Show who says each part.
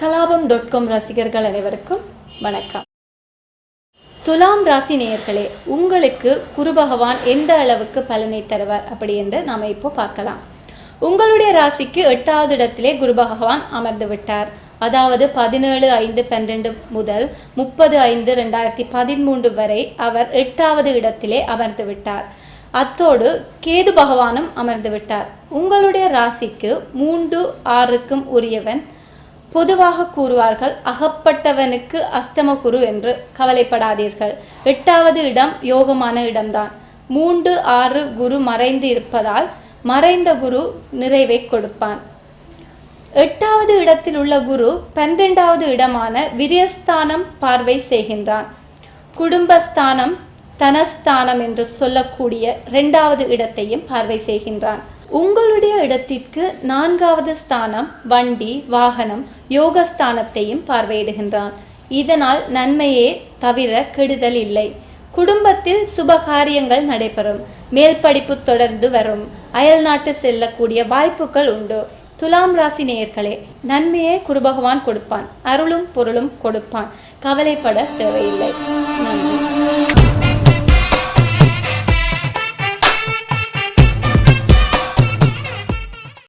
Speaker 1: கலாபம் dot com ரசிகர்கள் அனைவருக்கும் வணக்கம். துலாம் ராசி நேயர்களே உங்களுக்கு குரு பகவான் எந்த அளவுக்கு பலனை தருவார் அப்படி என்று நாம இப்போ பார்க்கலாம். உங்களுடைய ராசிக்கு எட்டாவது இடத்திலே குரு பகவான் அமர்ந்து விட்டார். அதாவது பதினேழு ஐந்து பன்னிரண்டு முதல் முப்பது ஐந்து ரெண்டாயிரத்தி பதிமூன்று வரை அவர் எட்டாவது இடத்திலே அமர்ந்து விட்டார். அத்தோடு கேது பகவானும் அமர்ந்து விட்டார். உங்களுடைய ராசிக்கு மூன்று ஆறுக்கும் உரியவன் பொதுவாக கூறுவார்கள் அகப்பட்டவனுக்கு அஷ்டம குரு என்று கவலைப்படாதீர்கள். எட்டாவது இடம் யோகமான இடம்தான். மூன்று ஆறு குரு மறைந்து இருப்பதால் மறைந்த குரு நிறைவை கொடுப்பான். எட்டாவது இடத்தில் உள்ள குரு பன்னிரெண்டாவது இடமான விரியஸ்தானம் பார்வை செய்கின்றான். குடும்பஸ்தானம் தனஸ்தானம் என்று சொல்லக்கூடிய இரண்டாவது இடத்தையும் பார்வை செய்கின்றான். உங்களுடைய இடத்திற்கு நான்காவது ஸ்தானம் வண்டி வாகனம் யோகஸ்தானத்தையும் பார்வையிடுகின்றான். இதனால் நன்மையே தவிர கெடுதல் இல்லை. குடும்பத்தில் சுபகாரியங்கள் நடைபெறும். மேல் படிப்பு தொடர்ந்து வரும். அயல் நாட்டு செல்லக்கூடிய வாய்ப்புகள் உண்டு. துலாம் ராசி நேயர்களே நன்மையே குருபகவான் கொடுப்பான். அருளும் பொருளும் கொடுப்பான். கவலைப்பட தேவையில்லை. நன்றி.